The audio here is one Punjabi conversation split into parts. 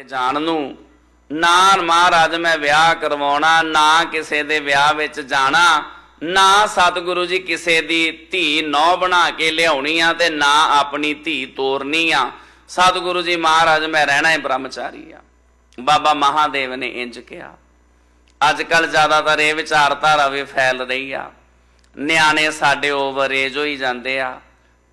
ਤੇ ਜਾਣ ਨੂੰ। ਨਾ ਮਹਾਰਾਜ, ਮੈਂ ਵਿਆਹ ਕਰਵਾਉਣਾ, ਨਾ ਕਿਸੇ ਦੇ ਵਿਆਹ ਵਿੱਚ ਜਾਣਾ, ਨਾ ਸਤਿਗੁਰੂ ਜੀ ਕਿਸੇ ਦੀ ਧੀ ਨੌ ਬਣਾ ਕੇ ਲਿਆਉਣੀ ਆ ਤੇ ਨਾ ਆਪਣੀ ਧੀ ਤੋਰਨੀ ਆ। ਸਤਿਗੁਰੂ ਜੀ ਮਹਾਰਾਜ, ਮੈਂ ਰਹਿਣਾ ਹੀ ਬ੍ਰਹਮਚਾਰੀ ਆ। ਬਾਬਾ ਮਹਾਦੇਵ ਨੇ ਇੰਜ ਕਿਹਾ। ਅੱਜ ਕੱਲ ਜ਼ਿਆਦਾਤਰ ਇਹ ਵਿਚਾਰਧਾਰਾ ਵੀ ਫੈਲ ਰਹੀ ਆ। ਨਿਆਣੇ ਸਾਡੇ ਓਵਰ ਏਜ ਹੋਈ ਜਾਂਦੇ ਆ।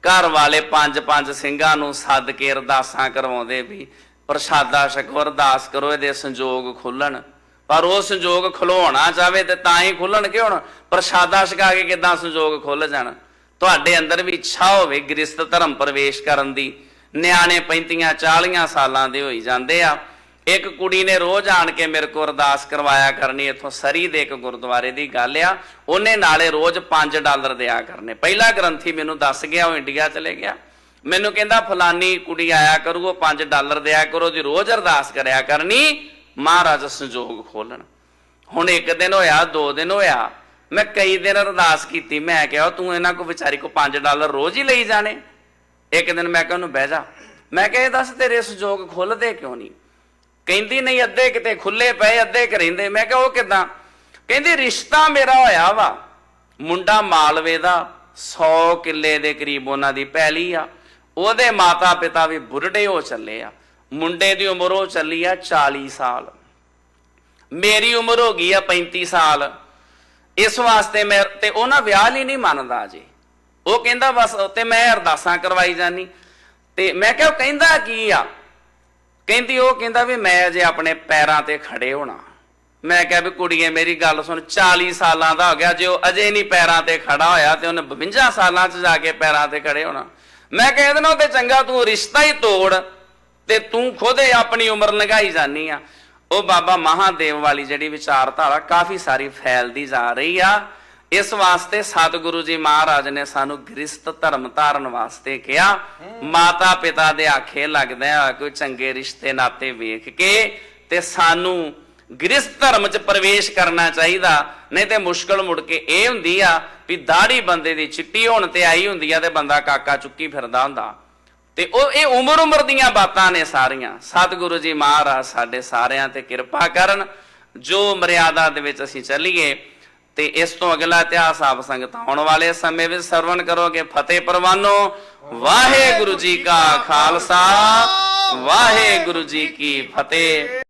ਘਰ ਵਾਲੇ ਪੰਜ ਪੰਜ ਸਿੰਘਾਂ ਨੂੰ ਸੱਦ ਕੇ ਅਰਦਾਸਾਂ ਕਰਵਾਉਂਦੇ ਵੀ ਪ੍ਰਸ਼ਾਦਾ ਛਕੋ, ਅਰਦਾਸ ਕਰੋ, ਇਹਦੇ ਸੰਜੋਗ ਖੁੱਲਣ। ਪਰ ਉਹ ਸੰਜੋਗ ਖਲੋਣਾ ਚਾਵੇ ਤੇ ਤਾਂ ਹੀ ਖੁੱਲਣ ਕਿ ਹੁਣ ਪ੍ਰਸ਼ਾਦਾ ਛਕਾ ਕੇ ਕਿਦਾਂ ਸੰਜੋਗ ਖੁੱਲ ਜਾਣ? ਤੁਹਾਡੇ ਅੰਦਰ ਵੀ ਇੱਛਾ ਹੋਵੇ ਗ੍ਰਸਤ ਧਰਮ ਪ੍ਰਵੇਸ਼ ਕਰਨ ਦੀ। ਨਿਆਣੇ 35 40 ਸਾਲਾਂ ਦੇ ਹੋਈ ਜਾਂਦੇ ਆ। ਇੱਕ ਕੁੜੀ ਨੇ ਰੋਜ਼ ਆਣ ਕੇ ਮੇਰੇ ਕੋਲ ਅਰਦਾਸ ਕਰਵਾਇਆ ਕਰਨੀ, ਇੱਥੋਂ ਸਰੀ ਦੇ ਇੱਕ ਗੁਰਦੁਆਰੇ ਦੀ ਗੱਲ ਆ। ਉਹਨੇ ਨਾਲੇ ਰੋਜ਼ 5 ਡਾਲਰ ਦਿਆ ਕਰਨੇ। ਪਹਿਲਾ ਗ੍ਰੰਥੀ ਮੈਨੂੰ ਦੱਸ ਗਿਆ, ਉਹ ਇੰਡੀਆ ਚਲੇ ਗਿਆ। ਮੈਨੂੰ ਕਹਿੰਦਾ, ਫਲਾਨੀ ਕੁੜੀ ਆਇਆ ਕਰੂ, ਉਹ 5 ਡਾਲਰ ਦਿਆ ਕਰੋ ਜੀ ਰੋਜ਼ ਅਰਦਾਸ ਕਰਿਆ ਕਰਨੀ, ਮਹਾਰਾਜ ਸੰਜੋਗ ਖੋਲਣ। ਹੁਣ ਇੱਕ ਦਿਨ ਹੋਇਆ, ਦੋ ਦਿਨ ਹੋਇਆ, ਮੈਂ ਕਈ ਦਿਨ ਅਰਦਾਸ ਕੀਤੀ, ਮੈਂ ਕਿਹਾ ਤੂੰ ਇਹਨਾਂ ਕੋ ਵਿਚਾਰੀ ਕੋ 5 ਡਾਲਰ ਰੋਜ਼ ਹੀ ਲਈ ਜਾਣੇ। ਇੱਕ ਦਿਨ ਮੈਂ ਕਿਹਾ, ਉਹਨੂੰ ਬਹਿ ਜਾ। ਮੈਂ ਕਿਹਾ, ਇਹ ਦੱਸ ਤੇਰੇ ਸੰਜੋਗ ਖੁੱਲਦੇ ਕਿਉਂ ਨਹੀਂ? ਕਹਿੰਦੀ, ਨਹੀਂ, ਅੱਧੇ ਕਿਤੇ ਖੁੱਲੇ ਪਏ, ਅੱਧੇ ਕਰਿੰਦੇ ਮੈਂ ਕਿਹਾ, ਉਹ ਕਿਦਾਂ? ਕਹਿੰਦੀ, ਰਿਸ਼ਤਾ ਮੇਰਾ ਹੋਇਆ ਵਾ, ਮੁੰਡਾ ਮਾਲਵੇ ਦਾ 100 ਕਿੱਲੇ ਦੇ ਕਰੀਬ ਉਹਨਾਂ ਦੀ ਪੈਲੀ ਆ। ਉਹਦੇ ਮਾਤਾ ਪਿਤਾ ਵੀ ਬੁੱਢੇ ਹੋ ਚੱਲੇ ਆ। ਮੁੰਡੇ ਦੀ ਉਮਰ ਉਹ ਚੱਲੀ ਆ 40 ਸਾਲ। ਮੇਰੀ ਉਮਰ ਹੋ ਗਈ ਆ 35 ਸਾਲ। ਇਸ ਵਾਸਤੇ ਮੈਂ, ਤੇ ਉਹ ਨਾ ਵਿਆਹ ਲਈ ਨਹੀਂ ਮੰਨਦਾ ਜੀ। ਉਹ ਕਹਿੰਦਾ ਬਸ, ਤੇ ਮੈਂ ਅਰਦਾਸਾਂ ਕਰਵਾਈ ਜਾਨੀ ਤੇ ਮੈਂ ਕਿਹਾ ਉਹ ਕਹਿੰਦਾ ਕੀ ਆ? ਕਹਿੰਦੀ ਉਹ ਕਹਿੰਦਾ ਵੀ ਮੈਂ ਅਜੇ ਆਪਣੇ ਪੈਰਾਂ ਤੇ ਖੜੇ ਹੋਣਾ। ਮੈਂ ਕਿਹਾ ਵੀ ਕੁੜੀਏ, ਮੇਰੀ ਗੱਲ ਸੁਣ 40 ਸਾਲਾਂ ਦਾ ਹੋ ਗਿਆ। ਜੇ ਉਹ ਅਜੇ ਨਹੀਂ ਪੈਰਾਂ ਤੇ ਖੜਾ ਹੋਇਆ, ਤੇ ਉਹਨੇ 52 ਸਾਲਾਂ 'ਚ ਜਾ ਕੇ ਪੈਰਾਂ ਤੇ ਖੜੇ ਹੋਣਾ। ਮੈਂ ਕਿਹਾ ਨਾਲ ਤੇ ਚੰਗਾ ਤੂੰ ਰਿਸ਼ਤਾ ਹੀ ਤੋੜ ਤੇ ਤੂੰ ਖੁਦ ਹੀ ਆਪਣੀ ਉਮਰ ਲੰਘਾਈ ਜਾਨੀ ਆ। ਉਹ ਬਾਬਾ ਮਹਾਦੇਵ ਵਾਲੀ ਜਿਹੜੀ ਵਿਚਾਰਧਾਰਾ ਕਾਫੀ ਸਾਰੀ ਫੈਲਦੀ ਜਾ ਰਹੀ ਆ। ਇਸ ਵਾਸਤੇ ਸਤਿਗੁਰੂ ਜੀ ਮਹਾਰਾਜ ਨੇ ਸਾਨੂੰ ਗ੍ਰਸਤ ਧਰਮ ਧਾਰਨ ਵਾਸਤੇ ਕਿਹਾ। ਮਾਤਾ ਪਿਤਾ ਦੇ ਆਖੇ ਲੱਗਦਾ ਕੋਈ ਚੰਗੇ ਰਿਸ਼ਤੇ ਨਾਤੇ ਵੇਖ ਕੇ ਤੇ ਸਾਨੂੰ ਗ੍ਰਸਤ ਧਰਮ ਚ ਪ੍ਰਵੇਸ਼ ਕਰਨਾ ਚਾਹੀਦਾ, ਨਹੀਂ ਤੇ ਮੁਸ਼ਕਲ ਮੁੜ ਕੇ ਇਹ ਹੁੰਦੀ ਆ ਵੀ ਦਾੜੀ ਬੰਦੇ ਦੀ ਚਿੱਟੀ ਹੋਣ ਤੇ ਆਈ ਹੁੰਦੀ ਆ ਤੇ ਬੰਦਾ ਕਾਕਾ ਚੁੱਕੀ ਫਿਰਦਾ ਹੁੰਦਾ। ਤੇ ਉਹ, ਇਹ ਉਮਰ ਉਮਰ ਦੀਆਂ ਬਾਤਾਂ ਨੇ ਸਾਰੀਆਂ। ਸਤਿਗੁਰੂ ਜੀ ਮਹਾਰਾਜ ਸਾਡੇ ਸਾਰਿਆਂ ਤੇ ਕਿਰਪਾ ਕਰਨ, ਜੋ ਮਰਿਆਦਾ ਦੇ ਵਿੱਚ ਅਸੀਂ ਚੱਲੀਏ, ਤੇ ਇਸ ਤੋਂ ਅਗਲਾ ਇਤਿਹਾਸ ਆਪ ਸੰਗਤ ਆਉਣ ਵਾਲੇ ਸਮੇਂ ਵਿੱਚ ਸਰਵਣ ਕਰੋਗੇ। ਫਤਿਹ ਪ੍ਰਵਾਨੋ, ਵਾਹਿਗੁਰੂ ਜੀ ਕਾ ਖਾਲਸਾ, ਵਾਹਿਗੁਰੂ ਜੀ ਕੀ ਫਤਿਹ।